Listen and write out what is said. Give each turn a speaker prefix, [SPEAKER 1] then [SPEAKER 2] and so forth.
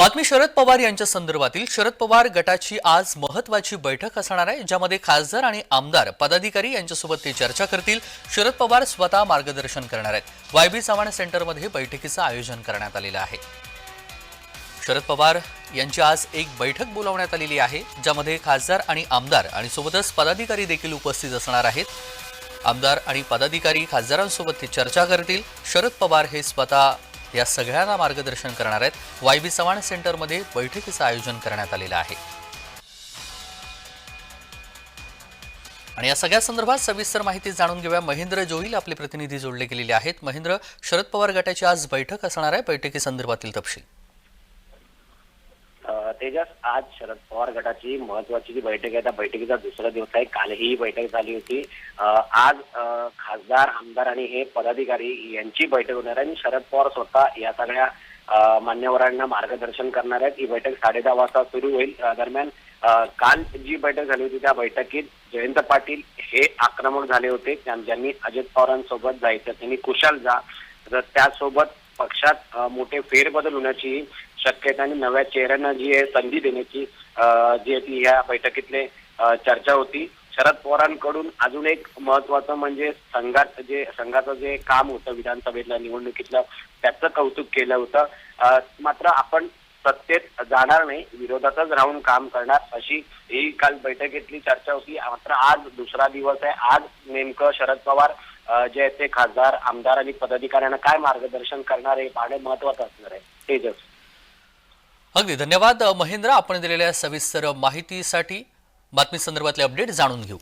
[SPEAKER 1] बातमी शरद पवार यांच्या संदर्भातील. शरद पवार गटाची आज महत्वाची बैठक असणार आहे ज्यामध्ये खासदार आणि आमदार पदाधिकारी यांच्यासोबत ते चर्चा करतील. शरद पवार स्वतः मार्गदर्शन करणार आहेत. वायबी चव्हाण सेंटरमध्ये बैठकीचं आयोजन करण्यात आलेलं आहे. शरद पवार यांची आज एक बैठक बोलावण्यात आलेली आहे ज्यामध्ये खासदार आणि आमदार आणि सोबतच पदाधिकारी देखील उपस्थित असणार आहेत. आमदार आणि पदाधिकारी खासदारांसोबत ते चर्चा करतील. शरद पवार हे स्वतः या सगळ्यांना मार्गदर्शन करणार आहेत वायबी चव्हाण सेंटरमध्ये बैठकीचं आयोजन करण्यात आलेलं आहे. आणि या सगळ्या संदर्भात सविस्तर माहिती जाणून घेऊया. महेंद्र जोईल आपले प्रतिनिधी जोडले गेलेले आहेत. महेंद्र शरद पवार गटाची आज बैठक असणार आहे. बैठकीसंदर्भातील तपशील.
[SPEAKER 2] तेजस आज शरद पवार गटाची महत्वाची जी बैठक आहे त्या बैठकीचा दुसरा दिवस आहे. कालही ही बैठक झाली होती. आज खासदार आमदार आणि हे पदाधिकारी यांची बैठक होणार आहे आणि शरद पवार स्वतः या सगळ्या मान्यवरांना मार्गदर्शन करणार आहेत. ही बैठक साडे दहा वाजता सुरू होईल. दरम्यान काल जी बैठक झाली होती त्या बैठकीत जयंत पाटील हे आक्रमक झाले होते. ज्यांनी अजित पवारांसोबत जायचं त्यांनी कुशाल जा. तर त्यासोबत पक्षात मोठे फेरबदल होण्याची शक्यता आणि नव्या चेहऱ्यांना जी आहे संधी देण्याची जी आहे ती या बैठकीतले चर्चा होती. शरद पवारांकडून अजून एक महत्वाचं म्हणजे संघात जे संघाचं जे काम होतं विधानसभेतल्या निवडणुकीतलं त्याचं कौतुक केलं होतं. मात्र आपण सत्तेत जाणार नाही विरोधातच राहून काम करणार अशी ही काल बैठकीतली चर्चा होती. मात्र आज दुसरा दिवस आहे. आज नेमकं शरद पवार जे ते खासदार आमदार आणि पदाधिकाऱ्यांना काय मार्गदर्शन करणार आहे हे पाहणे महत्वाचं असणार आहे. तेजस.
[SPEAKER 1] अगदी. धन्यवाद महेंद्र. आपण दिलेल्या सविस्तर माहितीसाठी बातमी संदर्भातले अपडेट जाणून घेऊ.